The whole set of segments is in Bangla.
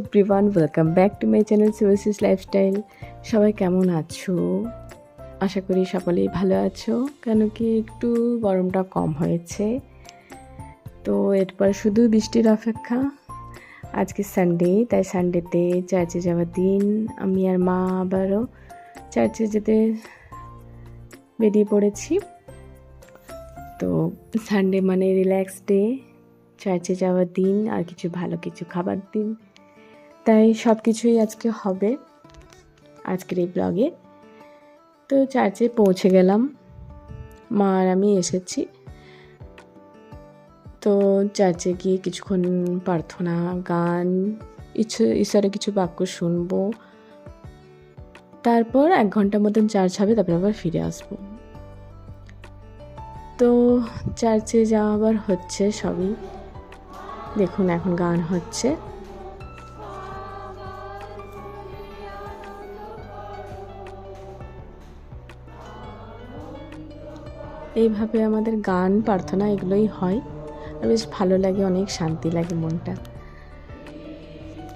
Everyone welcome back to my channel Sivasis lifestyle সবাই কেমন আছো? আশা করি সকলেই ভালো আছো, কেন কি একটু গরমটা কম হয়েছে। তো এরপর শুধু বৃষ্টির অপেক্ষা, আজকে সানডে তাই সানডেতে চার্চে যাওয়ার দিন, আমি আর মা আবারও চার্চে যেতে বেরিয়ে পড়েছি। তো সানডে মানে রিল্যাক্স ডে চার্চে যাওয়ার দিন, আর কিছু ভালো কিছু খাবার দিন। তাই সব কিছুই আজকে হবে আজকের এই ব্লগে। তো চার্চে পৌঁছে গেলাম। মা আর আমি এসেছি। তো চার্চে গিয়ে কিছুক্ষণ প্রার্থনা, গান, ইচ্ছে, ঈশ্বরের কিছু বাক্য শুনব। তারপর এক ঘণ্টার মতন চার্চ হবে, তারপর আবার ফিরে আসব। তো চার্চে যাওয়া আবার হচ্ছে সবই। দেখুন, এখন গান হচ্ছে। এইভাবে আমাদের গান, প্রার্থনা এগুলোই হয়। আর বেশ ভালো লাগে, অনেক শান্তি লাগে মনটা।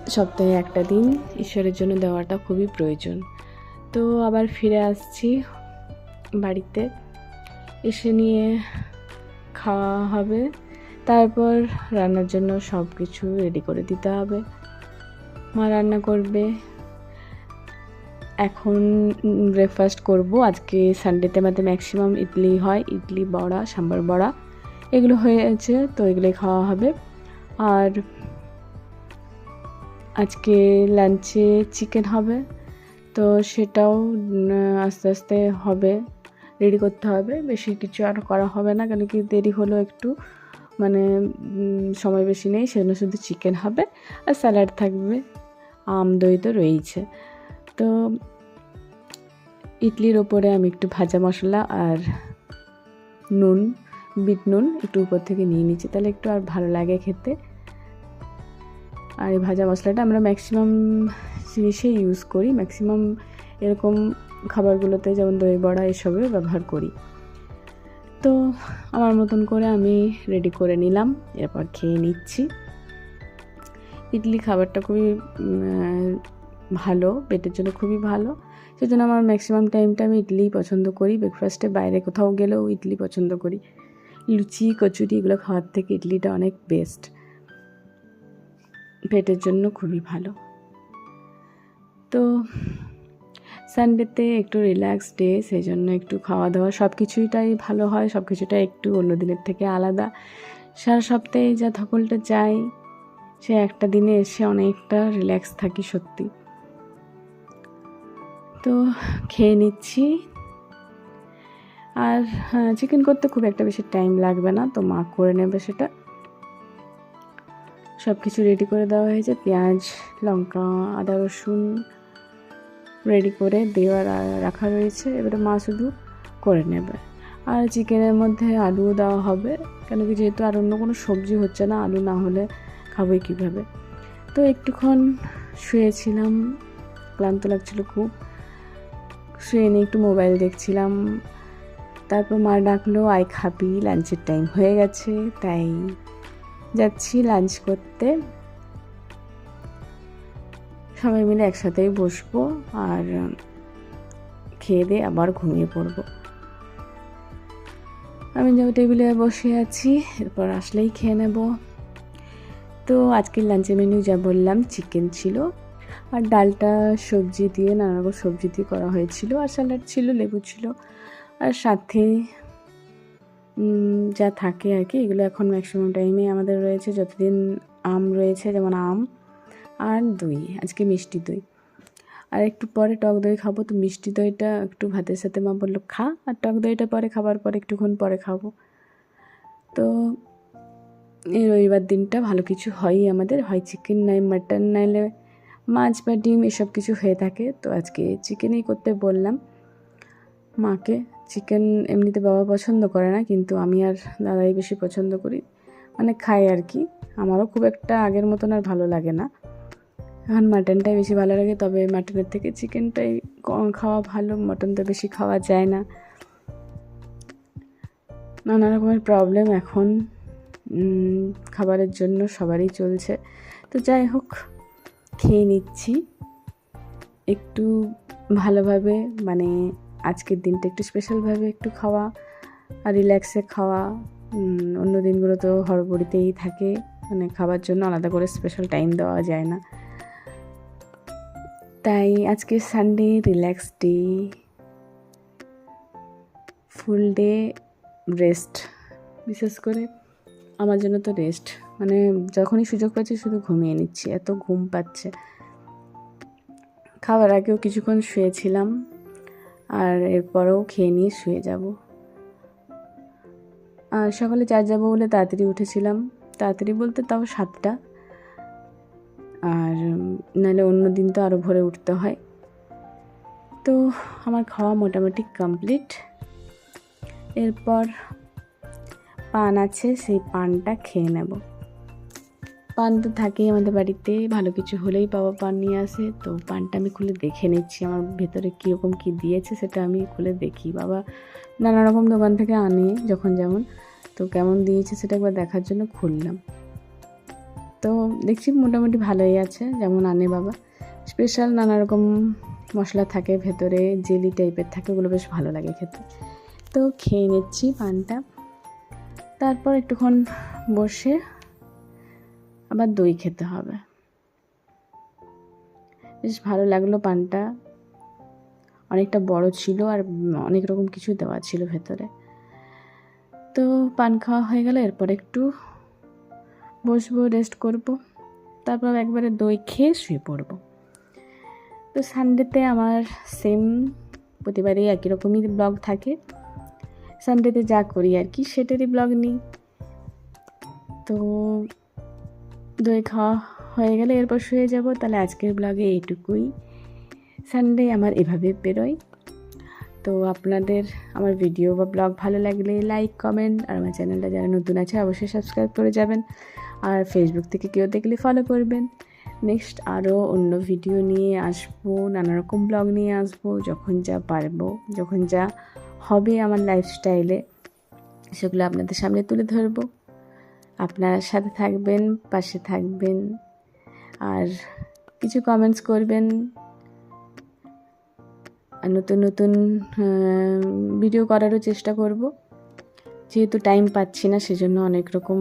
সপ্তাহে একটা দিন ঈশ্বরের জন্য দেওয়াটা খুবই প্রয়োজন। তো আবার ফিরে আসছি বাড়িতে। এসে নিয়ে খাওয়া হবে। তারপর রান্নার জন্য সব কিছু রেডি করে দিতে হবে। মা রান্না করবে। এখন ব্রেকফাস্ট করব। আজকে সানডেতে আমাদের ম্যাক্সিমাম ইডলি হয়, ইডলি, বড়া, সাম্বার বড়া। এগুলো হয়েছে তো এগুলোই খাওয়া হবে। আর আজকে লাঞ্চে চিকেন হবে, তো সেটাও আস্তে আস্তে হবে রেডি করতে হবে। বেশি কিছু আর করা হবে না, কেন কি দেরি হলো একটু। মানে সময় বেশি নেই, সেজন্য শুধু চিকেন হবে। আর স্যালাড থাকবে, আম দই তো রয়েইছে। তো ইডলির ওপরে আমি একটু ভাজা মশলা আর নুন, বিট নুন একটু উপর থেকে নিয়ে নিচ্ছি। তাহলে একটু আর ভালো লাগে খেতে। আর এই ভাজা মশলাটা আমরা ম্যাক্সিমাম জিনিসে ইউজ করি। ম্যাক্সিমাম এরকম খাবারগুলোতে যেমন দই বড়া এসবে ব্যবহার করি। তো আমার মতন করে আমি রেডি করে নিলাম, এরপর খেয়ে নিচ্ছি। ইডলি খাবারটা খুবই ভালো, পেটের জন্য খুবই ভালো। সেজন্য আমার ম্যাক্সিমাম টাইমটা আমি ইডলিই পছন্দ করি। ব্রেকফাস্টে বাইরে কোথাও গেলেও ইডলি পছন্দ করি। লুচি, কচুরি এগুলো খাওয়ার থেকে ইডলিটা অনেক বেস্ট পেটের জন্য খুবই ভালো। তো সানডেতে একটু রিল্যাক্স ডে সেই জন্য একটু খাওয়া দাওয়া সব কিছুটাই ভালো হয় সব কিছুটা একটু অন্য দিনের থেকে আলাদা। সারা সপ্তাহে যা ধকলটা যায়, সে একটা দিনে এসে অনেকটা রিল্যাক্স থাকি সত্যি। তো খেয়ে নিচ্ছি। আর চিকেন করতে খুব একটা বেশি টাইম লাগবে না, তো মা করে নেবে সেটা। সব কিছু রেডি করে দেওয়া হয়েছে, পেঁয়াজ, লঙ্কা, আদা, রসুন রেডি করে দেওয়া রাখা রয়েছে, এবারে মা শুধু করে নেবে। আর চিকেনের মধ্যে আলুও দেওয়া হবে, কেন কি যেহেতু আর অন্য কোনো সবজি হচ্ছে না, আলু না হলে খাবোই কীভাবে? তো একটুক্ষণ শুয়েছিলাম, ক্লান্ত লাগছিল খুব। শুয়ে নিয়ে একটু মোবাইল দেখছিলাম। তারপর মা ডাকলো আই খাবি, লাঞ্চের টাইম হয়ে গেছে, তাই যাচ্ছি লাঞ্চ করতে। সবাই মিলে একসাথেই বসবো আর খেয়ে দিয়ে আবার ঘুমিয়ে পড়ব। আমি যাব টেবিলে বসে আছি, এরপর আসলেই খেয়ে নেব। তো আজকের লাঞ্চের মেনু যা বললাম চিকেন ছিল। আর ডালটা সবজি দিয়ে নানা রকম সবজি দিয়ে করা হয়েছিল। আর স্যালাড ছিল, লেবু ছিল। আর সাথে যা থাকে আর কি, এগুলো এখন ম্যাক্সিমাম টাইমে আমাদের রয়েছে। যতদিন আম রয়েছে, যেমন আম আর দই, আজকে মিষ্টি দই। আর একটু পরে টক দই খাব, তো মিষ্টি দইটা একটু ভাতের সাথে মা বলল, খা। আর টক দইটা পরে খাবার পরে, একটুক্ষণ পরে খাব। তো, এই রবিবার দিনটা ভালো কিছু হয়ই আমাদের। হয় চিকেন নাই মাটন নাইলে মাছ বা ডিম এসব কিছু হয়ে থাকে। তো আজকে চিকেনই করতে বললাম। মাকে চিকেন এমনিতে বাবা পছন্দ করে না, কিন্তু আমি আর দাদাই বেশি পছন্দ করি। মানে খাই আর কি। আমারও খুব একটা আগের মতন আর ভালো লাগে না। এখন মাটনটাই বেশি ভালো লাগে, তবে মাটনের থেকে চিকেনটাই খাওয়া ভালো, মটন তো বেশি খাওয়া যায় না। নানা রকমের প্রবলেম এখন খাবারের জন্য সবারই চলছে। তো যাই হোক খেয়ে নিচ্ছি। একটু ভালোভাবে মানে আজকের দিনটা একটু স্পেশালভাবে একটু খাওয়া, আর রিল্যাক্সে খাওয়া। অন্য দিনগুলো তো হড়বড়িতেই থাকে মানে খাবার জন্য আলাদা করে স্পেশাল টাইম দেওয়া যায় না। তাই আজকে Sunday relax day full day rest বিশেষ করে আমার জন্য তো রেস্ট মানে যখনই সুযোগ পাচ্ছি শুধু ঘুমিয়ে নিচ্ছি, এত ঘুম পাচ্ছে। খাবার আগেও কিছুক্ষণ শুয়েছিলাম, আর এরপরেও খেয়ে নিয়ে শুয়ে যাব। আর সকালে চার যাব বলে তাড়াতাড়ি উঠেছিলাম। তাড়াতাড়ি বলতে তাও সাতটা। আর নাহলে অন্য দিন তো আরও ভোরে উঠতে হয়। তো আমার খাওয়া মোটামুটি কমপ্লিট এরপর পান আছে, সেই পানটা খেয়ে নেব। পান তো থাকেই আমাদের বাড়িতে, ভালো কিছু হলেই বাবা পান নিয়ে আসে। তো পানটা আমি খুলে দেখে নিচ্ছি, আমার ভেতরে কীরকম কী দিয়েছে সেটা আমি খুলে দেখি। বাবা নানা রকম দোকান থেকে আনে যখন যেমন, তো কেমন দিয়েছে সেটা একবার দেখার জন্য খুললাম। তো দেখছি মোটামুটি ভালোই আছে, যেমন আনে বাবা। স্পেশাল নানা রকম মশলা থাকে, ভেতরে জেলি টাইপের থাকে, ওগুলো বেশ ভালো লাগে খেতে। তো খেয়ে নিচ্ছি পানটা। তারপর একটুক্ষণ বসে আবার দই খেতে হবে। বেশ ভালো লাগল পানটা। অনেকটা বড় ছিল আর অনেক রকম কিছু দেওয়া ছিল ভেতরে। তো পান খাওয়া হয়ে গেলে, এরপর একটু বসবো রেস্ট করব। তারপর একবারে দই খেয়ে শুয়ে পড়ব। তো সানডেতে আমার সেম প্রতিবারই একই রকমই ব্লগ থাকে। সানডেতে যা করি আর কি, সেটারই ব্লগ নিই। তো দই খাওয়া হয়ে গেলে এরপর শুয়ে যাব। তাহলে আজকের ব্লগে এইটুকুই। সানডে আমার এভাবে বেরোয়। তো আপনাদের আমার ভিডিও বা ব্লগ ভালো লাগলে লাইক কমেন্ট আর আমার চ্যানেলটা যারা নতুন আছে অবশ্যই সাবস্ক্রাইব করে যাবেন। আর ফেসবুক থেকে কেউ দেখলে ফলো করবেন। নেক্সট আরও অন্য ভিডিও নিয়ে আসব, নানা রকম ব্লগ নিয়ে আসব, যখন যা পারব, যখন যা হবে আমার লাইফস্টাইলে সেগুলো আপনাদের সামনে তুলে ধরবো। আপনারা সাথে থাকবেন, পাশে থাকবেন, আর কিছু কমেন্টস করবেন। আর নতুন নতুন ভিডিও করারও চেষ্টা করব। যেহেতু টাইম পাচ্ছি না, সেজন্য অনেক রকম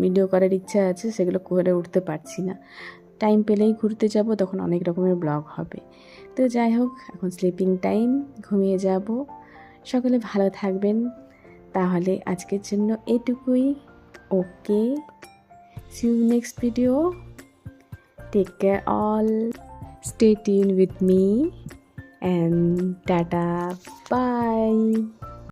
ভিডিও করার ইচ্ছা আছে, সেগুলো করে উঠতে পারছি না। টাইম পেলেই ঘুরতে যাব, তখন অনেক রকমের ব্লগ হবে। তো যাই হোক, এখন স্লিপিং টাইম ঘুমিয়ে যাব। সকলে ভালো থাকবেন। তাহলে আজকের জন্য এটুকুই। Okay see you next video take care all stay tuned with me and tata, bye